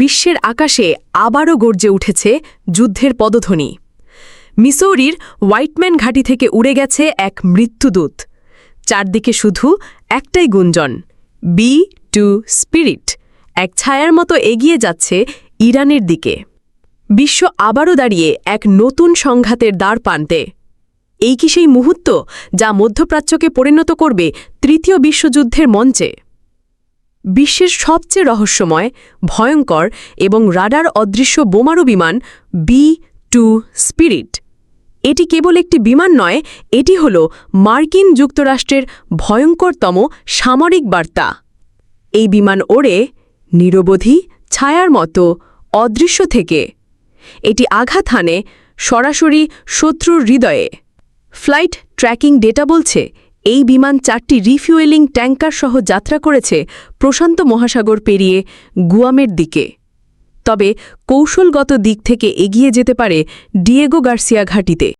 বিশ্বের আকাশে আবারও গর্জে উঠেছে যুদ্ধের পদধ্বনি। মিসৌরির হোয়াইটম্যান ঘাঁটি থেকে উড়ে গেছে এক মৃত্যুদূত। চারদিকে শুধু একটাই গুঞ্জন, বি টু স্পিরিট। এক ছায়ার মতো এগিয়ে যাচ্ছে ইরানের দিকে। বিশ্ব আবারও দাঁড়িয়ে এক নতুন সংঘাতের দ্বার পান্তে। এই কি সেই মুহূর্ত যা মধ্যপ্রাচ্যকে পরিণত করবে তৃতীয় বিশ্বযুদ্ধের মঞ্চে? বিশ্বের সবচেয়ে রহস্যময়, ভয়ঙ্কর এবং রাডার অদৃশ্য বোমারু বিমান বি টু স্পিরিট। এটি কেবল একটি বিমান নয়, এটি হল মার্কিন যুক্তরাষ্ট্রের ভয়ঙ্করতম সামরিক বার্তা। এই বিমান ওড়ে নিরবধি ছায়ার মতো অদৃশ্য থেকে। এটি আঘাত হানে সরাসরি শত্রুর হৃদয়ে। ফ্লাইট ট্র্যাকিং ডেটা বলছে এই বিমান চারটি রিফিউয়েলিং ট্যাঙ্কার সহ যাত্রা করেছে প্রশান্ত মহাসাগর পেরিয়ে গুয়ামের দিকে। তবে কৌশলগত দিক থেকে এগিয়ে যেতে পারে ডিয়েগো গার্সিয়া ঘাটিতে।